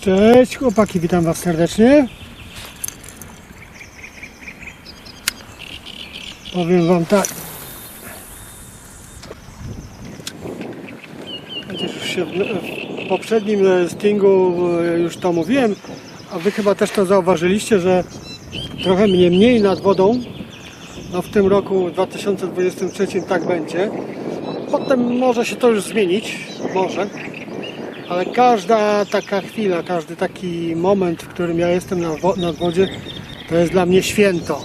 Cześć chłopaki, witam was serdecznie. Powiem wam tak. Chociaż już się w, poprzednim e, stingu e, już to mówiłem, a wy chyba też to zauważyliście, że trochę mnie mniej nad wodą. No w tym roku 2023 tak będzie. Potem może się to już zmienić, może. Ale każda taka chwila, każdy taki moment, w którym ja jestem na, wo- na wodzie, to jest dla mnie święto.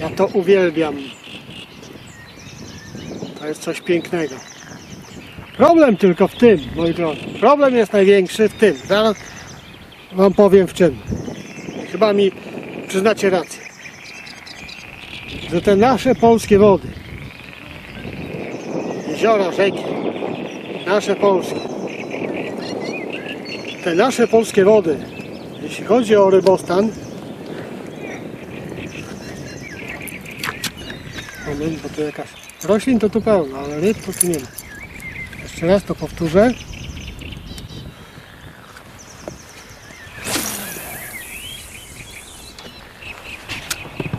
Ja to uwielbiam. To jest coś pięknego. Problem tylko w tym, moi drodzy. Problem jest największy w tym. Zaraz Wam powiem w czym. Chyba mi przyznacie rację. Że te nasze polskie wody, jeziora, rzeki, nasze polskie, te nasze polskie wody, jeśli chodzi o rybostan, moment, bo tu jakaś roślin to tu pełno, ale ryb to tu nie ma. Jeszcze raz to powtórzę.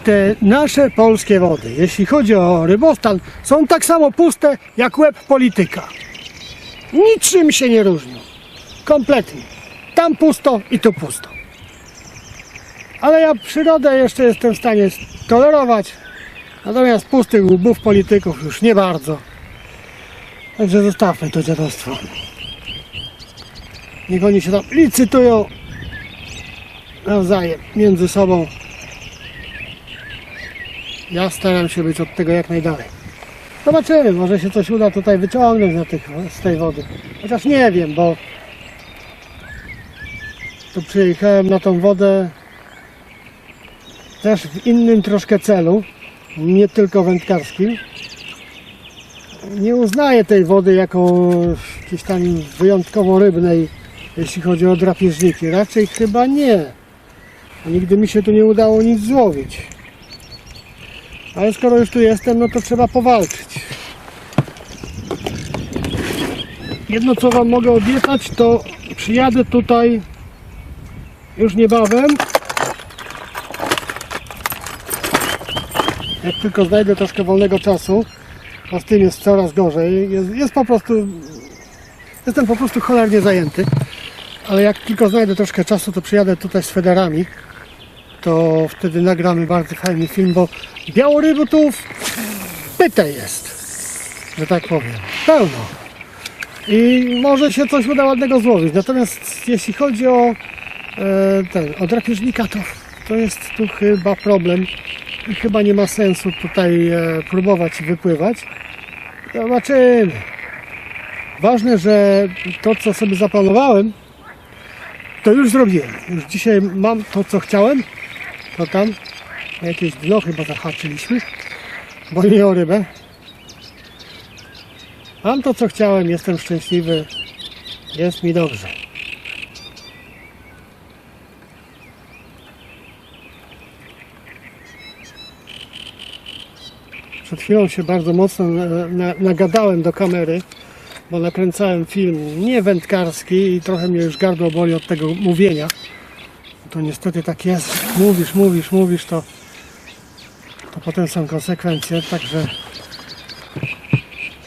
Te nasze polskie wody, jeśli chodzi o rybostan, są tak samo puste jak łeb polityka. Niczym się nie różnią. Kompletnie. Tam pusto i tu pusto. Ale ja przyrodę jeszcze jestem w stanie tolerować. Natomiast pustych łbów polityków już nie bardzo. Także zostawmy to dziadostwo. Niech oni się tam licytują nawzajem, między sobą. Ja staram się być od tego jak najdalej. Zobaczymy, może się coś uda tutaj wyciągnąć z tej wody. Chociaż nie wiem, bo tu przyjechałem na tą wodę też w innym troszkę celu, nie tylko wędkarskim. Nie uznaję tej wody jako jakiejś tam wyjątkowo rybnej, jeśli chodzi o drapieżniki. Raczej chyba nie. Nigdy mi się tu nie udało nic złowić. Ale skoro już tu jestem, no to trzeba powalczyć. Jedno co Wam mogę obiecać, to przyjadę tutaj już niebawem. Jak tylko znajdę troszkę wolnego czasu, bo z tym jest coraz gorzej. Jest, jest po prostu. Jestem po prostu cholernie zajęty. Ale jak tylko znajdę troszkę czasu, to przyjadę tutaj z federami. To wtedy nagramy bardzo fajny film, bo białorybutów pyte jest, że tak powiem. Pełno. I może się coś uda ładnego złowić. Natomiast jeśli chodzi o ten, o drapieżnika, to, to jest tu chyba problem chyba nie ma sensu tutaj e, próbować wypływać. Zobaczymy. Ważne, że to, co sobie zaplanowałem, to już zrobiłem. Już dzisiaj mam to, co chciałem. To tam jakieś dno chyba zahaczyliśmy, bo nie o rybę. Mam to, co chciałem, jestem szczęśliwy, jest mi dobrze. Przed chwilą się bardzo mocno na, na, nagadałem do kamery, bo nakręcałem film nie wędkarski i trochę mnie już gardło boli od tego mówienia. To niestety tak jest. Mówisz, mówisz, mówisz, to, to potem są konsekwencje, także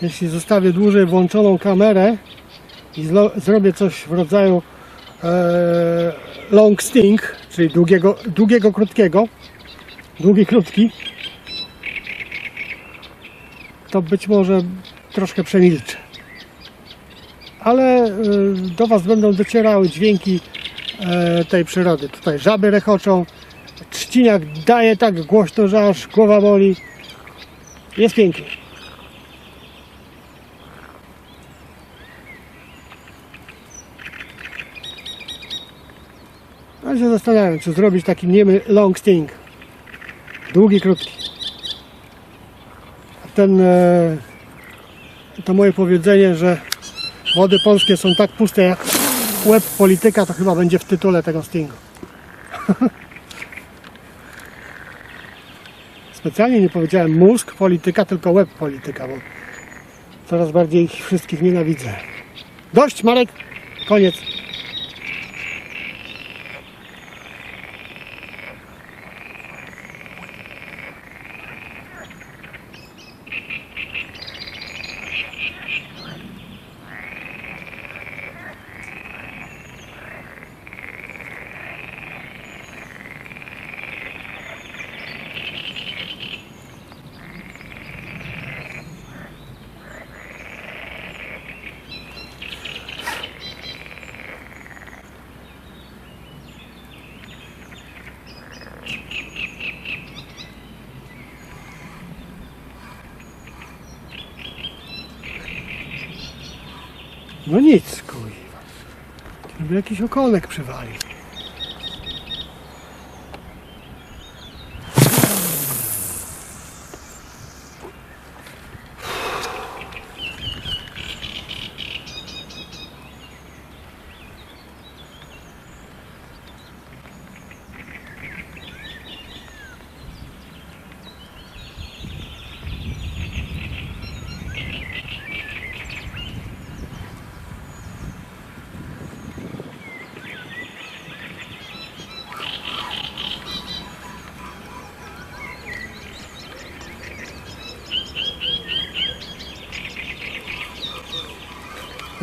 jeśli zostawię dłużej włączoną kamerę i zrobię coś w rodzaju e, long sting, czyli długiego, długiego, krótkiego, długi, krótki, to być może troszkę przemilczę. Ale e, do Was będą docierały dźwięki e, tej przyrody. Tutaj żaby rechoczą, trzciniak daje tak głośno, że aż głowa boli. Jest pięknie. Ja się zastanawiam, czy zrobić taki niemy long sting. Długi, krótki. Ten, e, to moje powiedzenie, że wody polskie są tak puste jak łeb polityka, to chyba będzie w tytule tego stingu. Specjalnie nie powiedziałem mózg polityka, tylko łeb polityka, bo coraz bardziej ich wszystkich nienawidzę. Dość, Marek! Koniec. No nic, kurwa. Żeby jakiś okonek przywalił.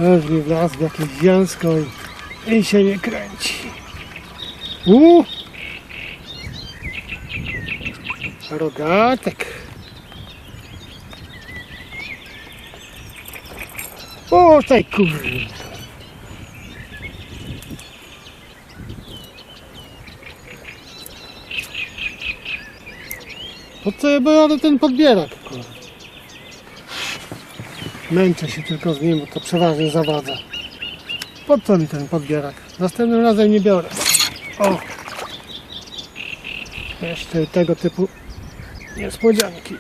Mi wlazł w jakieś zielsko i, i się nie kręci. U! Rogatek. O, tej kurde. Po co ja biorę ten podbierak? Kurde. Męczę się tylko z nim, bo to przeważnie zawadza. Po co mi ten podbierak? Następnym razem nie biorę. O! Jeszcze tego typu niespodzianki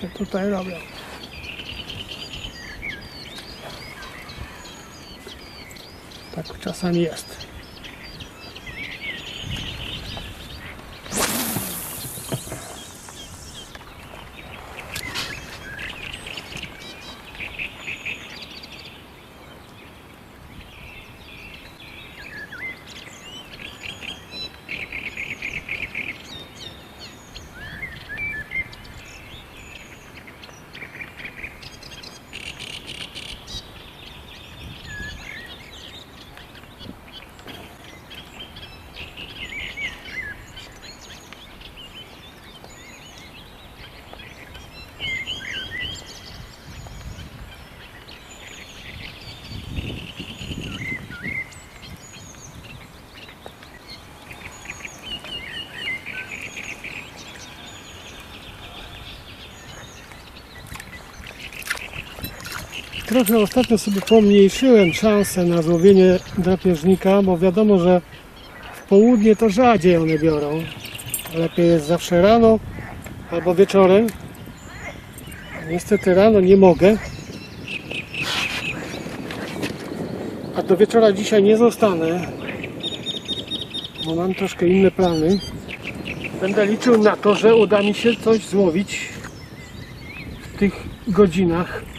się tutaj robią. Tak czasami jest. Trochę ostatnio sobie pomniejszyłem szanse na złowienie drapieżnika, bo wiadomo, że w południe to rzadziej one biorą. Lepiej jest zawsze rano albo wieczorem. Niestety rano nie mogę. A do wieczora dzisiaj nie zostanę, bo mam troszkę inne plany. Będę liczył na to, że uda mi się coś złowić w tych godzinach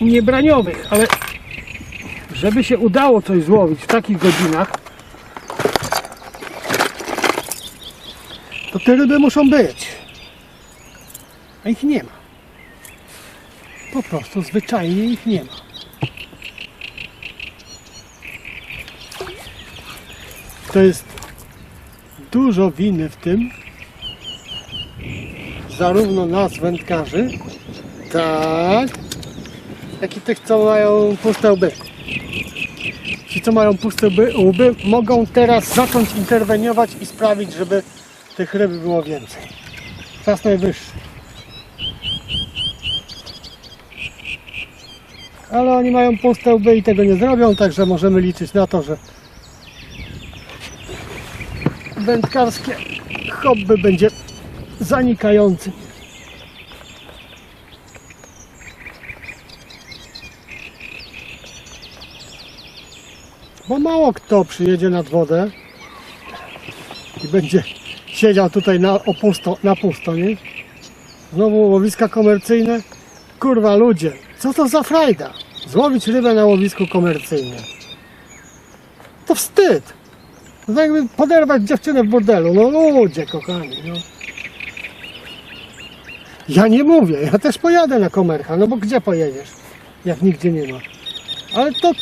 niebraniowych, ale żeby się udało coś złowić w takich godzinach, to te ryby muszą być. A ich nie ma. Po prostu zwyczajnie ich nie ma. To jest dużo winy w tym, zarówno nas wędkarzy, tak, jak i tych, co mają puste łby. Ci, co mają puste łby, mogą teraz zacząć interweniować i sprawić, żeby tych ryb było więcej. Czas najwyższy. Ale oni mają puste łby i tego nie zrobią, także możemy liczyć na to, że wędkarskie hobby będzie zanikającym. Bo mało kto przyjedzie nad wodę i będzie siedział tutaj na, o pusto, na pusto, nie? Znowu łowiska komercyjne. Kurwa ludzie, co to za frajda? Złowić rybę na łowisku komercyjnym. To wstyd. To tak jakby poderwać dziewczynę w burdelu. No ludzie kochani, no. Ja nie mówię, ja też pojadę na komercha, no bo gdzie pojedziesz, jak nigdzie nie ma. Ale to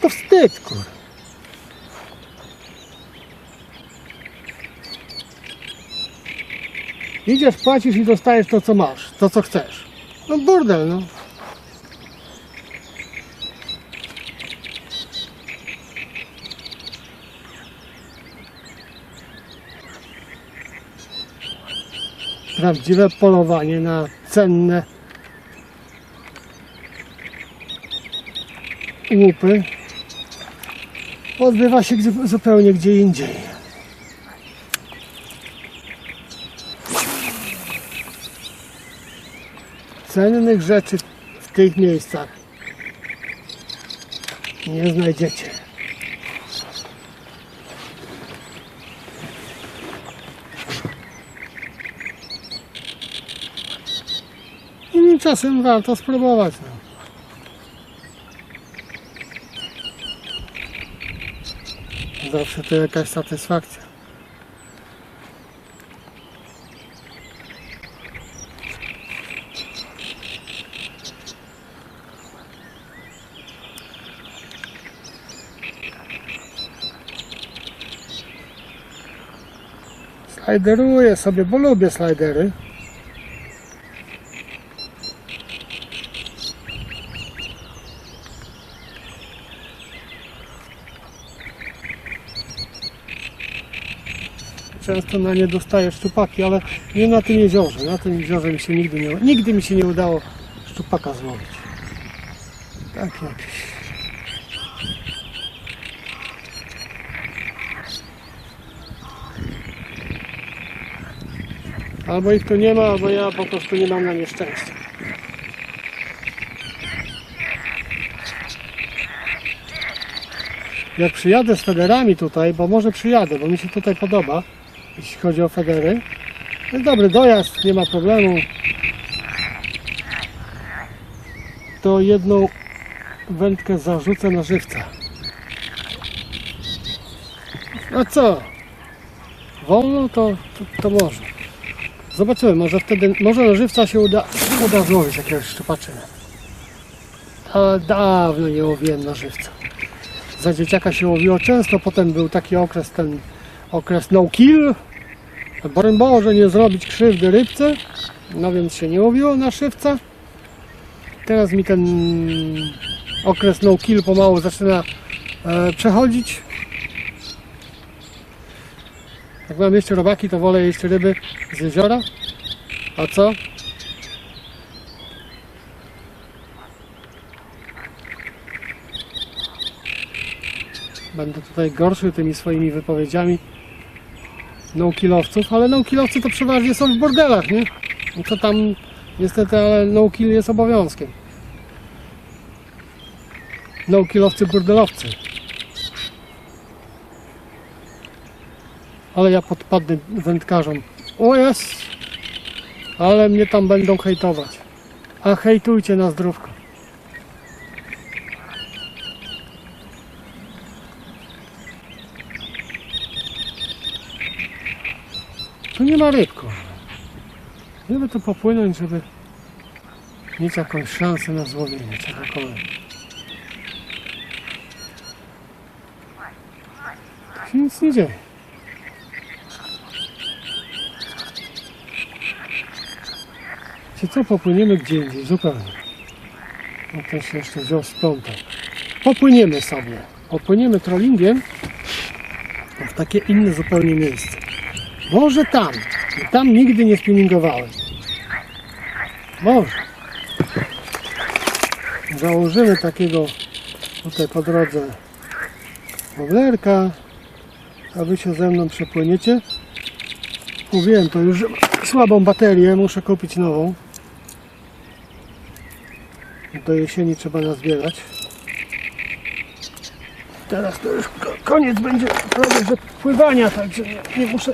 to wstyd, kur. Idziesz, płacisz i dostajesz to, co masz, to, co chcesz. No burdel, no. Prawdziwe polowanie na cenne łupy odbywa się zupełnie gdzie indziej. Cennych rzeczy w tych miejscach nie znajdziecie. I czasem warto spróbować. Zawsze to jakaś satysfakcja. Slajderuję sobie, bo lubię slajdery. Często na nie dostaję szczupaki, ale nie na tym jeziorze. Na tym jeziorze mi się nigdy nie, nigdy mi się nie udało szczupaka złowić. Tak jakiś. Albo ich tu nie ma, albo ja po prostu nie mam na nie szczęścia. Jak przyjadę z federami tutaj, bo może przyjadę, bo mi się tutaj podoba, jeśli chodzi o federy. Jest dobry dojazd, nie ma problemu. To jedną wędkę zarzucę na żywca. A co? Wolno to, to, to może. Zobaczymy, może wtedy, może na żywca się uda, uda złowić jakiegoś szczepaczyna. Ale dawno nie łowiłem na żywca. Za dzieciaka się łowiło często, potem był taki okres, ten okres no kill. Broń Boże, nie zrobić krzywdy rybce, no więc się nie łowiło na żywca. Teraz mi ten okres no kill pomału zaczyna e, przechodzić. Jak mam jeszcze robaki, to wolę jeść ryby z jeziora. A co? Będę tutaj gorszył tymi swoimi wypowiedziami no-killowców, ale no-killowcy to przeważnie są w bordelach, nie? No to tam niestety, ale no-kill jest obowiązkiem. No-killowcy, bordelowcy. Ale ja podpadnę wędkarzom. O jest! Ale mnie tam będą hejtować. A hejtujcie na zdrówko. Tu nie ma rybko. Żeby tu popłynąć, żeby mieć jakąś szansę na złowienie czegokolwiek. Tu się nic nie dzieje. Czy co popłyniemy gdzie indziej, zupełnie. No też jeszcze wziął splątek. Popłyniemy sobie. Popłyniemy trollingiem w takie inne zupełnie miejsce. Może tam. Tam nigdy nie spinningowałem. Może. Założymy takiego tutaj po drodze woblerka, a wy się ze mną przepłyniecie. Mówiłem to już, słabą baterię, muszę kupić nową. Do jesieni trzeba nazbierać. Teraz to już ko- koniec będzie prawie że pływania, także nie, nie muszę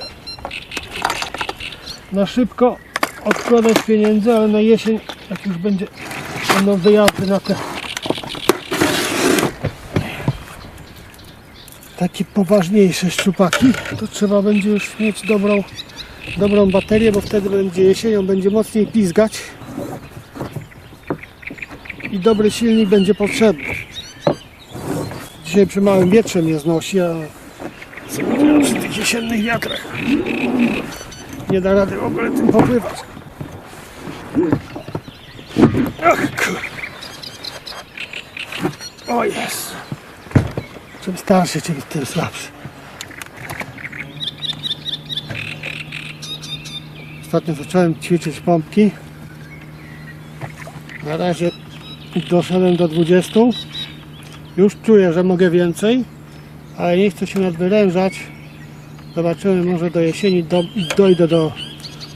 na szybko odkładać pieniędzy, ale na jesień, jak już będzie, będą wyjazdy na te takie poważniejsze szczupaki, to trzeba będzie już mieć dobrą, dobrą baterię, bo wtedy będzie jesienią, będzie mocniej pizgać i dobry silnik będzie potrzebny. Dzisiaj przy małym wietrze mnie znosi, a przy tych jesiennych wiatrach nie da rady w ogóle tym popływać. Ach, kur... O jest. Czym starszy, tym, tym słabszy. Ostatnio zacząłem ćwiczyć pompki. Na razie doszedłem do 20. Już czuję, że mogę więcej, ale nie chcę się nadwyrężać. Zobaczymy, może do jesieni do, dojdę do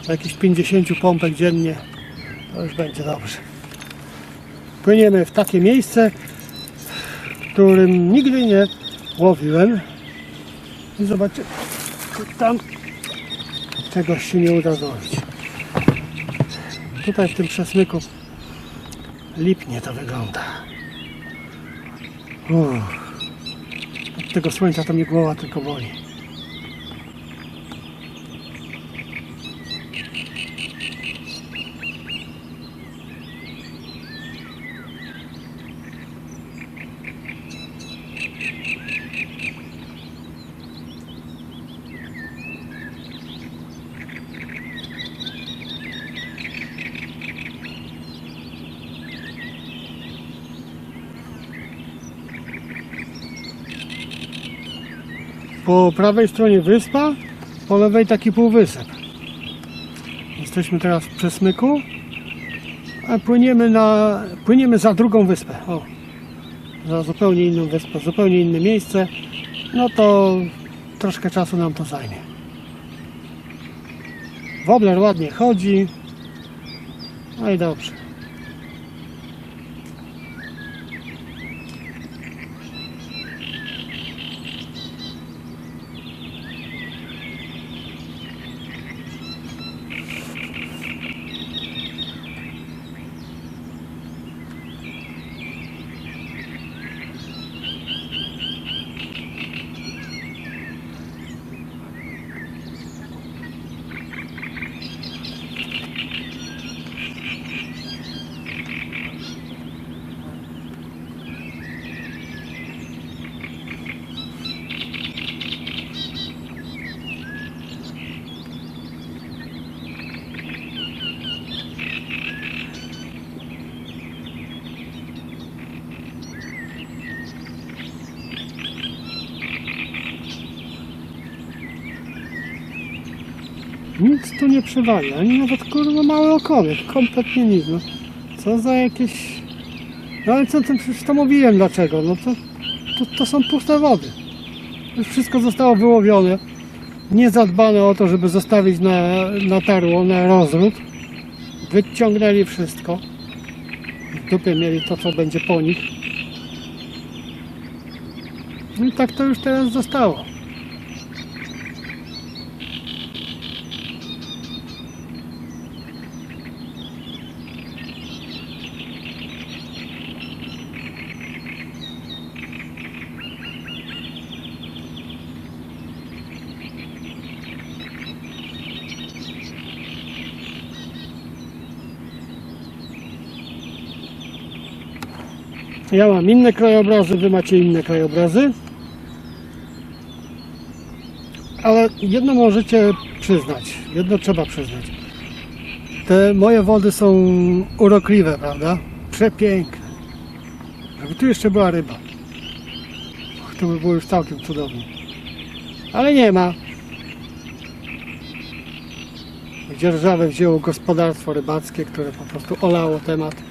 jakichś 50 pompek dziennie. To już będzie dobrze. Płyniemy w takie miejsce, w którym nigdy nie łowiłem. I zobaczymy, czy tam czegoś się nie uda złowić. Tutaj w tym przesmyku lipnie to wygląda. Uff. Od tego słońca to mnie głowa tylko boli. Po prawej stronie wyspa, po lewej taki półwysep. Jesteśmy teraz w przesmyku, a płyniemy, na, płyniemy za drugą wyspę. O, za zupełnie inną wyspę, zupełnie inne miejsce. No to troszkę czasu nam to zajmie. Wobler ładnie chodzi. No i dobrze. Nic tu nie przewali, ani nawet kurwa mały okonek, kompletnie nic. No. Co za jakieś... No ale co, to, przecież to mówiłem dlaczego, no to, to, to są puste wody. Już wszystko zostało wyłowione. Nie zadbano o to, żeby zostawić na, na tarło, na rozród. Wyciągnęli wszystko. W dupie mieli to, co będzie po nich. No i tak to już teraz zostało. Ja mam inne krajobrazy, wy macie inne krajobrazy. Ale jedno możecie przyznać, jedno trzeba przyznać. Te moje wody są urokliwe, prawda? Przepiękne. Jakby tu jeszcze była ryba. To by było już całkiem cudownie. Ale nie ma. Dzierżawę wzięło gospodarstwo rybackie, które po prostu olało temat.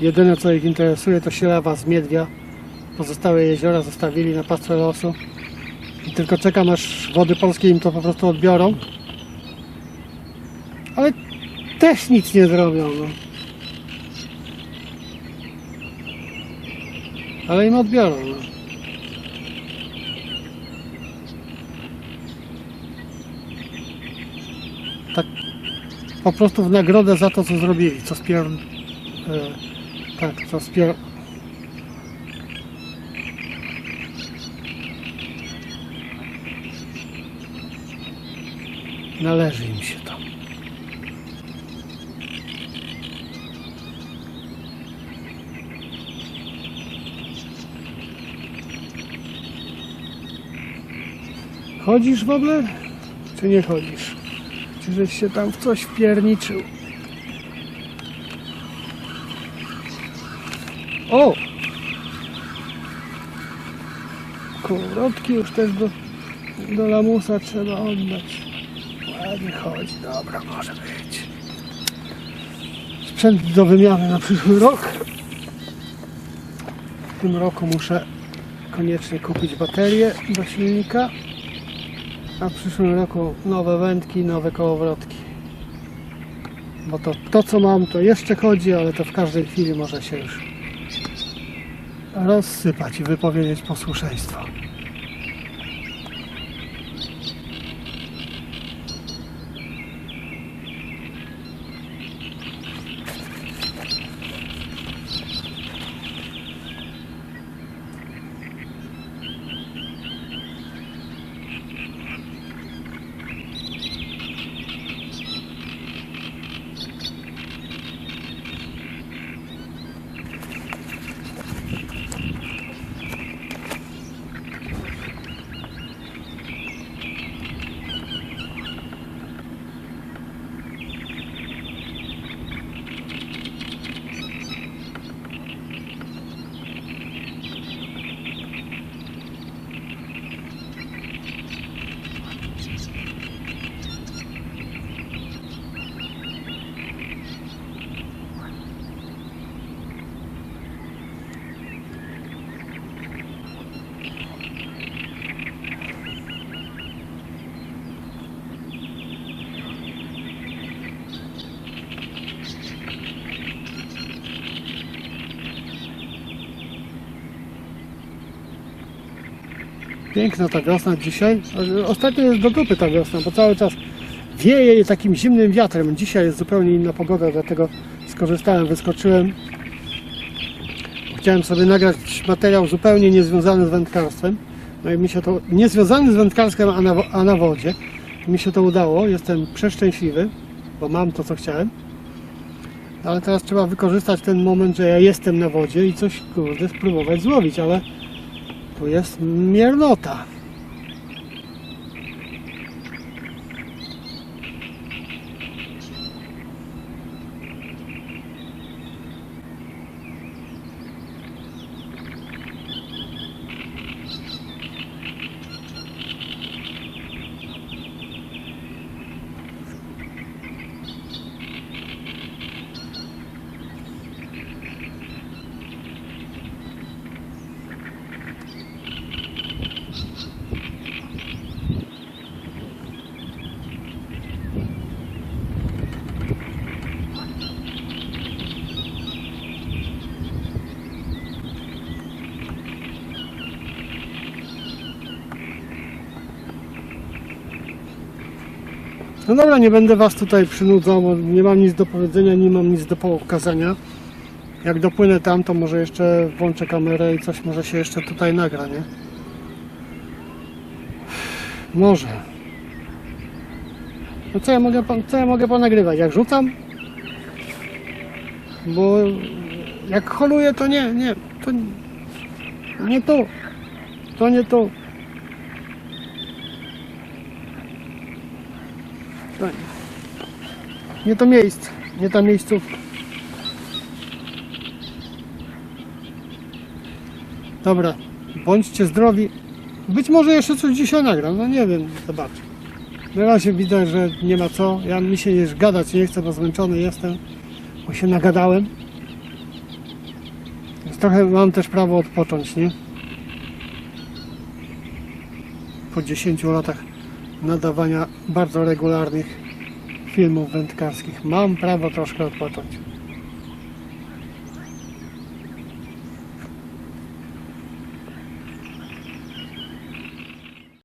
Jedyne co ich interesuje to sielawa z Miedwia. Pozostałe jeziora zostawili na pastwę losu. I tylko czekam aż wody polskie im to po prostu odbiorą. Ale też nic nie zrobią. No. Ale im odbiorą. No. Tak po prostu w nagrodę za to co zrobili, co spier... Tak, co spier... Należy im się to. Chodzisz w ogóle? Czy nie chodzisz? Czy żeś się tam w coś wpierniczył? O! Kołowrotki już też do, do lamusa trzeba oddać. Ładnie chodzi, dobra, może być. sprzęt do wymiany na przyszły rok. W tym roku muszę koniecznie kupić baterię do silnika, a w przyszłym roku nowe wędki, nowe kołowrotki. Bo to, to co mam to jeszcze chodzi, ale to w każdej chwili może się już rozsypać i wypowiedzieć posłuszeństwo. Piękna ta wiosna dzisiaj. Ostatnio jest do dupy ta wiosna, bo cały czas wieje takim zimnym wiatrem. Dzisiaj jest zupełnie inna pogoda, dlatego skorzystałem, wyskoczyłem. Chciałem sobie nagrać materiał zupełnie niezwiązany z wędkarstwem. No i mi się to, niezwiązany z wędkarstwem, a na, a na wodzie. Mi się to udało, jestem przeszczęśliwy, bo mam to, co chciałem. Ale teraz trzeba wykorzystać ten moment, że ja jestem na wodzie i coś, kurde, spróbować złowić, ale tu jest miernota. No dobra, nie będę Was tutaj przynudzał, bo nie mam nic do powiedzenia, nie mam nic do pokazania. Jak dopłynę tam, to może jeszcze włączę kamerę i coś może się jeszcze tutaj nagra, nie? Może. No co ja mogę, co ja mogę ponagrywać? Jak rzucam? Bo jak holuję, to nie, nie, to nie tu. To nie. To nie. to miejsce, nie ta miejscówka. Dobra, bądźcie zdrowi. Być może jeszcze coś dzisiaj nagram, no nie wiem, zobaczę. Na razie widzę, że nie ma co. Ja mi się już gadać nie chcę, bo zmęczony jestem, bo się nagadałem. Więc trochę mam też prawo odpocząć, nie? Po 10 latach nadawania bardzo regularnych filmów wędkarskich. Mam prawo troszkę odpocząć.